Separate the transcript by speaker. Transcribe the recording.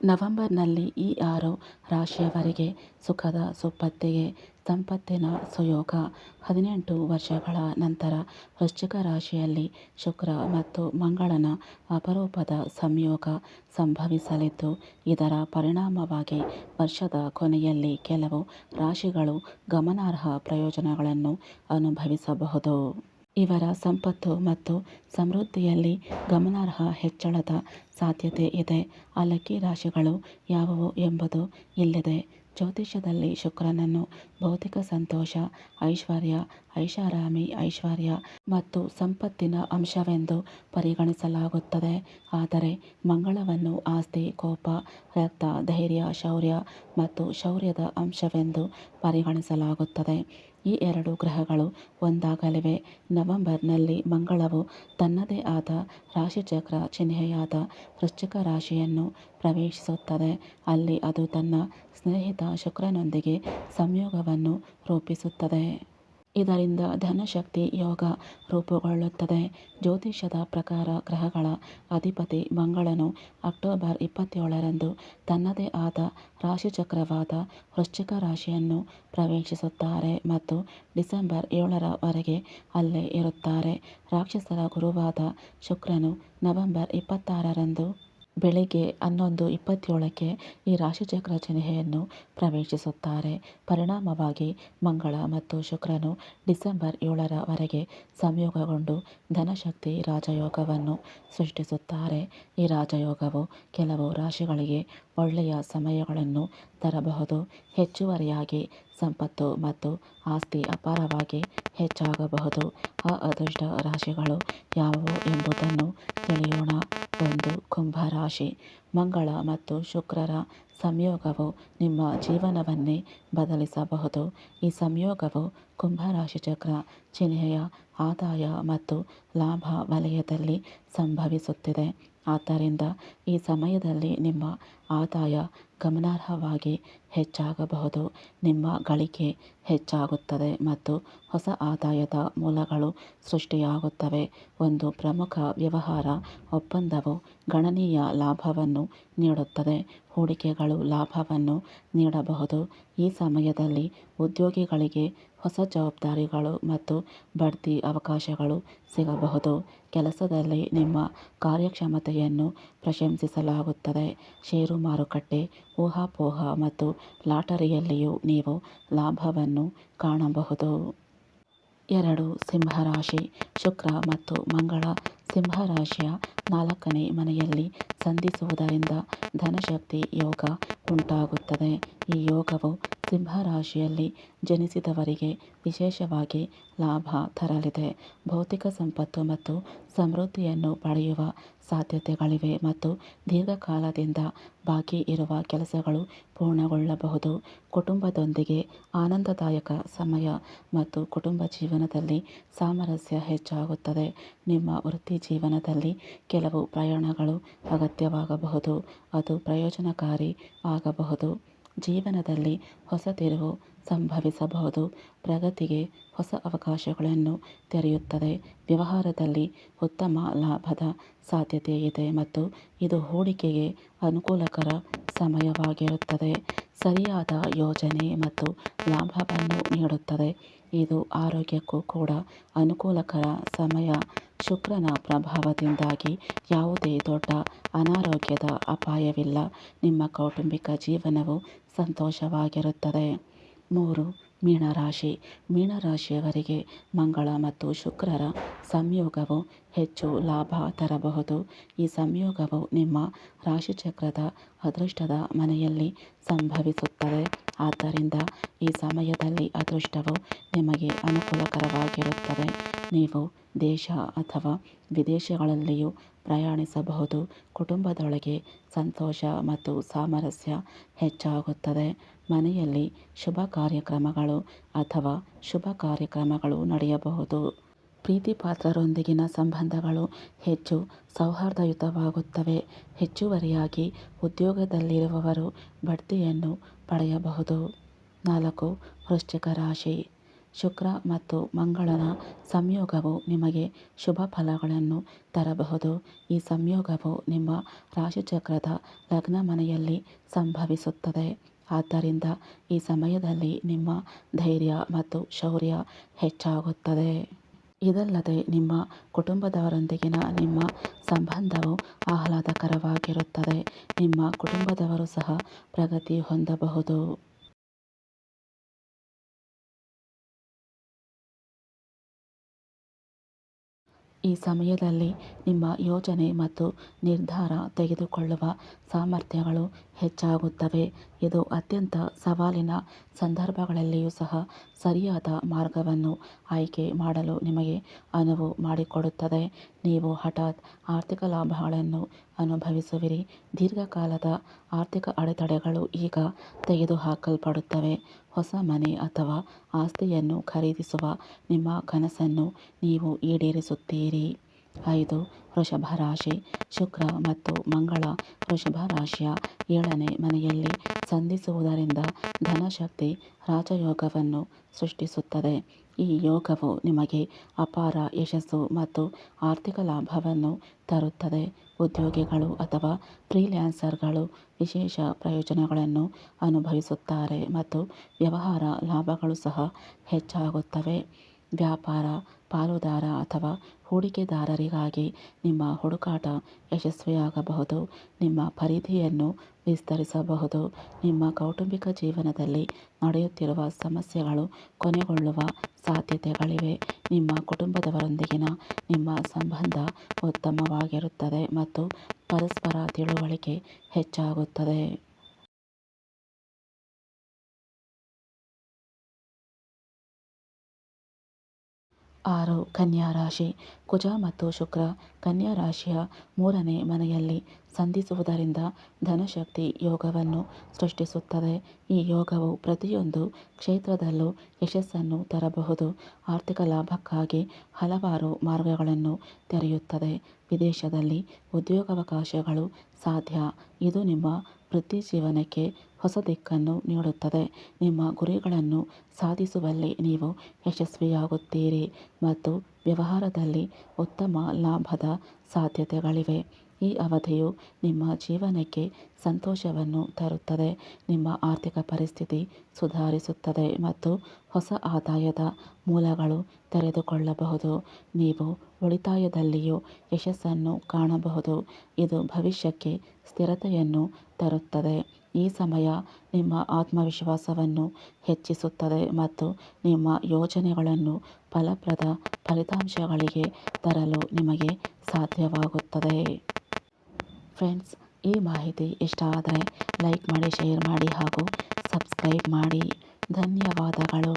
Speaker 1: ನವೆಂಬರ್ನಲ್ಲಿ ಈ ಆರು ರಾಶಿಯವರಿಗೆ ಸುಖದ ಸುಪ್ಪತ್ತಿಗೆ ಸಂಪತ್ತಿನ ಸುಯೋಗ. ಹದಿನೆಂಟು ವರ್ಷಗಳ ನಂತರ ವೃಶ್ಚಿಕ ರಾಶಿಯಲ್ಲಿ ಶುಕ್ರ ಮತ್ತು ಮಂಗಳನ ಅಪರೂಪದ ಸಂಯೋಗ ಸಂಭವಿಸಲಿದ್ದು, ಇದರ ಪರಿಣಾಮವಾಗಿ ವರ್ಷದ ಕೊನೆಯಲ್ಲಿ ಕೆಲವು ರಾಶಿಗಳು ಗಮನಾರ್ಹ ಪ್ರಯೋಜನಗಳನ್ನು ಅನುಭವಿಸಬಹುದು. ಇವರ ಸಂಪತ್ತು ಮತ್ತು ಸಮೃದ್ಧಿಯಲ್ಲಿ ಗಮನಾರ್ಹ ಹೆಚ್ಚಳದ ಸಾಧ್ಯತೆ ಇದೆ. ಅಲಕ್ಕಿ ರಾಶಿಗಳು ಯಾವುವು ಎಂಬುದು ಇಲ್ಲಿದೆ. ಜ್ಯೋತಿಷ್ಯದಲ್ಲಿ ಶುಕ್ರನನ್ನು ಭೌತಿಕ ಸಂತೋಷ, ಐಶ್ವರ್ಯ, ಐಷಾರಾಮಿ ಐಶ್ವರ್ಯ ಮತ್ತು ಸಂಪತ್ತಿನ ಅಂಶವೆಂದು ಪರಿಗಣಿಸಲಾಗುತ್ತದೆ. ಆದರೆ ಮಂಗಳವನ್ನು ಆಸ್ತಿ, ಕೋಪ, ರಕ್ತ, ಧೈರ್ಯ, ಶೌರ್ಯ ಮತ್ತು ಶೌರ್ಯದ ಅಂಶವೆಂದು ಪರಿಗಣಿಸಲಾಗುತ್ತದೆ. ಈ ಎರಡು ಗ್ರಹಗಳು ಒಂದಾಗಲಿವೆ. ನವೆಂಬರ್ನಲ್ಲಿ ಮಂಗಳವು ತನ್ನದೇ ಆದ ರಾಶಿಚಕ್ರ ಚಿಹ್ನೆಯಾದ ವೃಶ್ಚಿಕ ರಾಶಿಯನ್ನು ಪ್ರವೇಶಿಸುತ್ತದೆ. ಅಲ್ಲಿ ಅದು ತನ್ನ ಸ್ನೇಹಿತ ಶುಕ್ರನೊಂದಿಗೆ ಸಂಯೋಗವನ್ನು ರೂಪಿಸುತ್ತದೆ. ಇದರಿಂದ ಧನಶಕ್ತಿ ಯೋಗ ರೂಪುಗೊಳ್ಳುತ್ತದೆ. ಜ್ಯೋತಿಷ್ಯದ ಪ್ರಕಾರ ಗ್ರಹಗಳ ಅಧಿಪತಿ ಮಂಗಳನು ಅಕ್ಟೋಬರ್ ಇಪ್ಪತ್ತೇಳರಂದು ತನ್ನದೇ ಆದ ರಾಶಿಚಕ್ರವಾದ ವೃಶ್ಚಿಕ ರಾಶಿಯನ್ನು ಪ್ರವೇಶಿಸುತ್ತಾರೆ ಮತ್ತು ಡಿಸೆಂಬರ್ ಏಳರವರೆಗೆ ಅಲ್ಲೇ ಇರುತ್ತಾರೆ. ರಾಕ್ಷಸರ ಗುರುವಾದ ಶುಕ್ರನು ನವೆಂಬರ್ ಇಪ್ಪತ್ತಾರರಂದು ಬೆಳಿಗ್ಗೆ ಹನ್ನೊಂದು ಇಪ್ಪತ್ತೇಳಕ್ಕೆ ಈ ರಾಶಿಚಕ್ರ ಚಿಹ್ನೆಯನ್ನು ಪ್ರವೇಶಿಸುತ್ತಾರೆ. ಪರಿಣಾಮವಾಗಿ ಮಂಗಳ ಮತ್ತು ಶುಕ್ರನು ಡಿಸೆಂಬರ್ ಏಳರವರೆಗೆ ಸಂಯೋಗಗೊಂಡು ಧನಶಕ್ತಿ ರಾಜಯೋಗವನ್ನು ಸೃಷ್ಟಿಸುತ್ತಾರೆ. ಈ ರಾಜಯೋಗವು ಕೆಲವು ರಾಶಿಗಳಿಗೆ ಒಳ್ಳೆಯ ಸಮಯಗಳನ್ನು ತರಬಹುದು. ಹೆಚ್ಚುವರಿಯಾಗಿ ಸಂಪತ್ತು ಮತ್ತು ಆಸ್ತಿ ಅಪಾರವಾಗಿ ಹೆಚ್ಚಾಗಬಹುದು. ಆ ಅದೃಷ್ಟ ರಾಶಿಗಳು ಯಾವುವು ಎಂಬುದನ್ನು ತಿಳಿಯೋಣ. ಒಂದು ಕುಂಭ ರಾಶಿ ಮಂಗಳ ಮತ್ತು ಶುಕ್ರರ ಸಂಯೋಗವು ನಿಮ್ಮ ಜೀವನವನ್ನೇ ಬದಲಿಸಬಹುದು. ಈ ಸಂಯೋಗವು ಕುಂಭ ರಾಶಿ ಚಕ್ರ, ಚಿಹ್ನೆಯ ಆದಾಯ ಮತ್ತು ಲಾಭ ವಲಯದಲ್ಲಿ ಸಂಭವಿಸುತ್ತಿದೆ. ಆದ್ದರಿಂದ ಈ ಸಮಯದಲ್ಲಿ ನಿಮ್ಮ ಆದಾಯ ಗಮನಾರ್ಹವಾಗಿ ಹೆಚ್ಚಾಗಬಹುದು. ನಿಮ್ಮ ಗಳಿಕೆ ಹೆಚ್ಚಾಗುತ್ತದೆ ಮತ್ತು ಹೊಸ ಆದಾಯದ ಮೂಲಗಳು ಸೃಷ್ಟಿಯಾಗುತ್ತವೆ. ಒಂದು ಪ್ರಮುಖ ವ್ಯವಹಾರ ಒಪ್ಪಂದವು ಗಣನೀಯ ಲಾಭವನ್ನು ನೀಡುತ್ತದೆ. ಹೂಡಿಕೆಗಳು ಲಾಭವನ್ನು ನೀಡಬಹುದು. ಈ ಸಮಯದಲ್ಲಿ ಉದ್ಯೋಗಿಗಳಿಗೆ ಹೊಸ ಜವಾಬ್ದಾರಿಗಳು ಮತ್ತು ಬಡ್ತಿ ಅವಕಾಶಗಳು ಸಿಗಬಹುದು. ಕೆಲಸದಲ್ಲಿ ನಿಮ್ಮ ಕಾರ್ಯಕ್ಷಮತೆಯನ್ನು ಪ್ರಶಂಸಿಸಲಾಗುತ್ತದೆ ಷೇರು ಮಾರುಕಟ್ಟೆ, ಊಹಾಪೋಹ ಮತ್ತು ಲಾಟರಿಯಲ್ಲಿಯೂ ನೀವು ಲಾಭವನ್ನು ಕಾಣಬಹುದು. ಎರಡು ಸಿಂಹರಾಶಿ, ಶುಕ್ರ ಮತ್ತು ಮಂಗಳ ಸಿಂಹರಾಶಿಯ ನಾಲ್ಕನೇ ಮನೆಯಲ್ಲಿ ಸಂಧಿಸುವುದರಿಂದ ಧನಶಕ್ತಿ ಯೋಗ ಉಂಟಾಗುತ್ತದೆ. ಈ ಯೋಗವು ಸಿಂಹರಾಶಿಯಲ್ಲಿ ಜನಿಸಿದವರಿಗೆ ವಿಶೇಷವಾಗಿ ಲಾಭ ತರಲಿದೆ. ಭೌತಿಕ ಸಂಪತ್ತು ಮತ್ತು ಸಮೃದ್ಧಿಯನ್ನು ಪಡೆಯುವ ಸಾಧ್ಯತೆಗಳಿವೆ ಮತ್ತು ದೀರ್ಘಕಾಲದಿಂದ ಬಾಕಿ ಇರುವ ಕೆಲಸಗಳು ಪೂರ್ಣಗೊಳ್ಳಬಹುದು. ಕುಟುಂಬದೊಂದಿಗೆ ಆನಂದದಾಯಕ ಸಮಯ ಮತ್ತು ಕುಟುಂಬ ಜೀವನದಲ್ಲಿ ಸಾಮರಸ್ಯ ಹೆಚ್ಚಾಗುತ್ತದೆ. ನಿಮ್ಮ ವೃತ್ತಿ ಜೀವನದಲ್ಲಿ ಕೆಲವು ಪ್ರಯಾಣಗಳು ಅಗತ್ಯವಾಗಬಹುದು. ಅದು ಪ್ರಯೋಜನಕಾರಿ ಆಗಬಹುದು. ಜೀವನದಲ್ಲಿ ಹೊಸ ತಿರುವು ಸಂಭವಿಸಬಹುದು. ಪ್ರಗತಿಗೆ ಹೊಸ ಅವಕಾಶಗಳನ್ನು ತೆರೆಯುತ್ತದೆ. ವ್ಯವಹಾರದಲ್ಲಿ ಉತ್ತಮ ಲಾಭದ ಸಾಧ್ಯತೆ ಇದೆ ಮತ್ತು ಇದು ಹೂಡಿಕೆಗೆ ಅನುಕೂಲಕರ ಸಮಯವಾಗಿರುತ್ತದೆ. ಸರಿಯಾದ ಯೋಜನೆ ಮತ್ತು ಲಾಭವನ್ನು ನೀಡುತ್ತದೆ. ಇದು ಆರೋಗ್ಯಕ್ಕೂ ಕೂಡ ಅನುಕೂಲಕರ ಸಮಯ. ಶುಕ್ರನ ಪ್ರಭಾವದಿಂದಾಗಿ ಯಾವುದೇ ದೊಡ್ಡ ಅನಾರೋಗ್ಯದ ಅಪಾಯವಿಲ್ಲ. ನಿಮ್ಮ ಕೌಟುಂಬಿಕ ಜೀವನವು ಸಂತೋಷವಾಗಿರುತ್ತದೆ. ಮೂರು ಮೀನರಾಶಿ. ಮೀನರಾಶಿಯವರಿಗೆ ಮಂಗಳ ಮತ್ತು ಶುಕ್ರರ ಸಂಯೋಗವು ಹೆಚ್ಚು ಲಾಭ ತರಬಹುದು. ಈ ಸಂಯೋಗವು ನಿಮ್ಮ ರಾಶಿಚಕ್ರದ ಅದೃಷ್ಟದ ಮನೆಯಲ್ಲಿ ಸಂಭವಿಸುತ್ತದೆ. ಆದ್ದರಿಂದ ಈ ಸಮಯದಲ್ಲಿ ಅದೃಷ್ಟವು ನಿಮಗೆ ಅನುಕೂಲಕರವಾಗಿರುತ್ತದೆ. ನೀವು ದೇಶ ಅಥವಾ ವಿದೇಶಗಳಲ್ಲಿಯೂ ಪ್ರಯಾಣಿಸಬಹುದು. ಕುಟುಂಬದೊಳಗೆ ಸಂತೋಷ ಮತ್ತು ಸಾಮರಸ್ಯ ಹೆಚ್ಚಾಗುತ್ತದೆ. ಮನೆಯಲ್ಲಿ ಶುಭ ಕಾರ್ಯಕ್ರಮಗಳು ಅಥವಾ ಶುಭ ಕಾರ್ಯಕ್ರಮಗಳು ನಡೆಯಬಹುದು. ಪ್ರೀತಿಪಾತ್ರರೊಂದಿಗಿನ ಸಂಬಂಧಗಳು ಹೆಚ್ಚು ಸೌಹಾರ್ದಯುತವಾಗುತ್ತವೆ. ಹೆಚ್ಚುವರಿಯಾಗಿ ಉದ್ಯೋಗದಲ್ಲಿರುವವರು ಬಡ್ತಿಯನ್ನು ಪಡೆಯಬಹುದು. ನಾಲ್ಕು, ವೃಶ್ಚಿಕ ರಾಶಿ. ಶುಕ್ರ ಮತ್ತು ಮಂಗಳನ ಸಂಯೋಗವು ನಿಮಗೆ ಶುಭ ಫಲಗಳನ್ನು ತರಬಹುದು. ಈ ಸಂಯೋಗವು ನಿಮ್ಮ ರಾಶಿಚಕ್ರದ ಲಗ್ನ ಮನೆಯಲ್ಲಿ ಸಂಭವಿಸುತ್ತದೆ. ಆದ್ದರಿಂದ ಈ ಸಮಯದಲ್ಲಿ ನಿಮ್ಮ ಧೈರ್ಯ ಮತ್ತು ಶೌರ್ಯ ಹೆಚ್ಚಾಗುತ್ತದೆ. ಇದಲ್ಲದೆ ನಿಮ್ಮ ಕುಟುಂಬದವರೊಂದಿಗಿನ ನಿಮ್ಮ ಸಂಬಂಧವು ಆಹ್ಲಾದಕರವಾಗಿರುತ್ತದೆ. ನಿಮ್ಮ ಕುಟುಂಬದವರು ಸಹ ಪ್ರಗತಿ ಹೊಂದಬಹುದು. ಈ ಸಮಯದಲ್ಲಿ ನಿಮ್ಮ ಯೋಜನೆ ಮತ್ತು ನಿರ್ಧಾರ ತೆಗೆದುಕೊಳ್ಳುವ ಸಾಮರ್ಥ್ಯಗಳು ಹೆಚ್ಚಾಗುತ್ತವೆ. ಇದು ಅತ್ಯಂತ ಸವಾಲಿನ ಸಂದರ್ಭಗಳಲ್ಲಿಯೂ ಸಹ ಸರಿಯಾದ ಮಾರ್ಗವನ್ನು ಆಯ್ಕೆ ಮಾಡಲು ನಿಮಗೆ ಅನುವು ಮಾಡಿಕೊಡುತ್ತದೆ. ನೀವು ಹಠಾತ್ ಆರ್ಥಿಕ ಲಾಭಗಳನ್ನು ಅನುಭವಿಸುವಿರಿ. ದೀರ್ಘಕಾಲದ ಆರ್ಥಿಕ ಅಡೆತಡೆಗಳು ಈಗ ತೆಗೆದುಹಾಕಲ್ಪಡುತ್ತವೆ. ಹೊಸ ಮನೆ ಅಥವಾ ಆಸ್ತಿಯನ್ನು ಖರೀದಿಸುವ ನಿಮ್ಮ ಕನಸನ್ನು ನೀವು ಈಡೇರಿಸುತ್ತೀರಿ. ಐದು, ವೃಷಭ ರಾಶಿ, ಶುಕ್ರ ಮತ್ತು ಮಂಗಳ ವೃಷಭ ರಾಶಿಯ ಏಳನೇ ಮನೆಯಲ್ಲಿ ಸಂಧಿಸುವುದರಿಂದ ಧನಶಕ್ತಿ ರಾಜಯೋಗವನ್ನು ಸೃಷ್ಟಿಸುತ್ತದೆ. ಈ ಯೋಗವು ನಿಮಗೆ ಅಪಾರ ಯಶಸ್ಸು ಮತ್ತು ಆರ್ಥಿಕ ಲಾಭವನ್ನು ತರುತ್ತದೆ. ಉದ್ಯೋಗಿಗಳು ಅಥವಾ ಫ್ರೀಲ್ಯಾನ್ಸರ್ಗಳು ವಿಶೇಷ ಪ್ರಯೋಜನಗಳನ್ನು ಅನುಭವಿಸುತ್ತಾರೆ ಮತ್ತು ವ್ಯವಹಾರ ಲಾಭಗಳು ಸಹ ಹೆಚ್ಚಾಗುತ್ತವೆ. ವ್ಯಾಪಾರ, ಪಾಲುದಾರ ಅಥವಾ ಹೂಡಿಕೆದಾರರಿಗಾಗಿ ನಿಮ್ಮ ಹುಡುಕಾಟ ಯಶಸ್ವಿಯಾಗಬಹುದು. ನಿಮ್ಮ ಪರಿಧಿಯನ್ನು ವಿಸ್ತರಿಸಬಹುದು. ನಿಮ್ಮ ಕೌಟುಂಬಿಕ ಜೀವನದಲ್ಲಿ ನಡೆಯುತ್ತಿರುವ ಸಮಸ್ಯೆಗಳು ಕೊನೆಗೊಳ್ಳುವ ಸಾಧ್ಯತೆಗಳಿವೆ. ನಿಮ್ಮ ಕುಟುಂಬದವರೊಂದಿಗಿನ ನಿಮ್ಮ ಸಂಬಂಧ ಉತ್ತಮವಾಗಿರುತ್ತದೆ ಮತ್ತು ಪರಸ್ಪರ ತಿಳುವಳಿಕೆ ಹೆಚ್ಚಾಗುತ್ತದೆ. ಆರು ಕನ್ಯಾ ರಾಶಿ, ಕುಜ ಮತ್ತು ಶುಕ್ರ. ಕನ್ಯಾ ರಾಶಿಯ ಮೂರನೇ ಮನೆಯಲ್ಲಿ ಸಂಧಿಸುವುದರಿಂದ ಧನಶಕ್ತಿ ಯೋಗವನ್ನು ಸೃಷ್ಟಿಸುತ್ತದೆ. ಈ ಯೋಗವು ಪ್ರತಿಯೊಂದು ಕ್ಷೇತ್ರದಲ್ಲೂ ಯಶಸ್ಸನ್ನು ತರಬಹುದು. ಆರ್ಥಿಕ ಲಾಭಕ್ಕಾಗಿ ಹಲವಾರು ಮಾರ್ಗಗಳನ್ನು ತೆರೆಯುತ್ತದೆ. ವಿದೇಶದಲ್ಲಿ ಉದ್ಯೋಗಾವಕಾಶಗಳು ಸಾಧ್ಯ. ಇದು ನಿಮ್ಮ ವೃತ್ತಿಜೀವನಕ್ಕೆ ಹೊಸ ದಿಕ್ಕನ್ನು ನೀಡುತ್ತದೆ. ನಿಮ್ಮ ಗುರಿಗಳನ್ನು ಸಾಧಿಸುವಲ್ಲಿ ನೀವು ಯಶಸ್ವಿಯಾಗುತ್ತೀರಿ ಮತ್ತು ವ್ಯವಹಾರದಲ್ಲಿ ಉತ್ತಮ ಲಾಭದ ಸಾಧ್ಯತೆಗಳಿವೆ. ಈ ಅವಧಿಯು ನಿಮ್ಮ ಜೀವನಕ್ಕೆ ಸಂತೋಷವನ್ನು ತರುತ್ತದೆ. ನಿಮ್ಮ ಆರ್ಥಿಕ ಪರಿಸ್ಥಿತಿ ಸುಧಾರಿಸುತ್ತದೆ ಮತ್ತು ಹೊಸ ಆದಾಯದ ಮೂಲಗಳು ತೆರೆದುಕೊಳ್ಳಬಹುದು. ನೀವು ಉಳಿತಾಯದಲ್ಲಿಯೂ ಯಶಸ್ಸನ್ನು ಕಾಣಬಹುದು. ಇದು ಭವಿಷ್ಯಕ್ಕೆ ಸ್ಥಿರತೆಯನ್ನು ತರುತ್ತದೆ. ಈ ಸಮಯ ನಿಮ್ಮ ಆತ್ಮವಿಶ್ವಾಸವನ್ನು ಹೆಚ್ಚಿಸುತ್ತದೆ ಮತ್ತು ನಿಮ್ಮ ಯೋಜನೆಗಳನ್ನು ಫಲಪ್ರದ ಫಲಿತಾಂಶಗಳಿಗೆ ತರಲು ನಿಮಗೆ ಸಾಧ್ಯವಾಗುತ್ತದೆ. ಫ್ರೆಂಡ್ಸ್, ಈ ಮಾಹಿತಿ ಇಷ್ಟ ಆದರೆ ಲೈಕ್ ಮಾಡಿ, ಶೇರ್ ಮಾಡಿ ಹಾಗೂ ಸಬ್ಸ್ಕ್ರೈಬ್ ಮಾಡಿ. ಧನ್ಯವಾದಗಳು.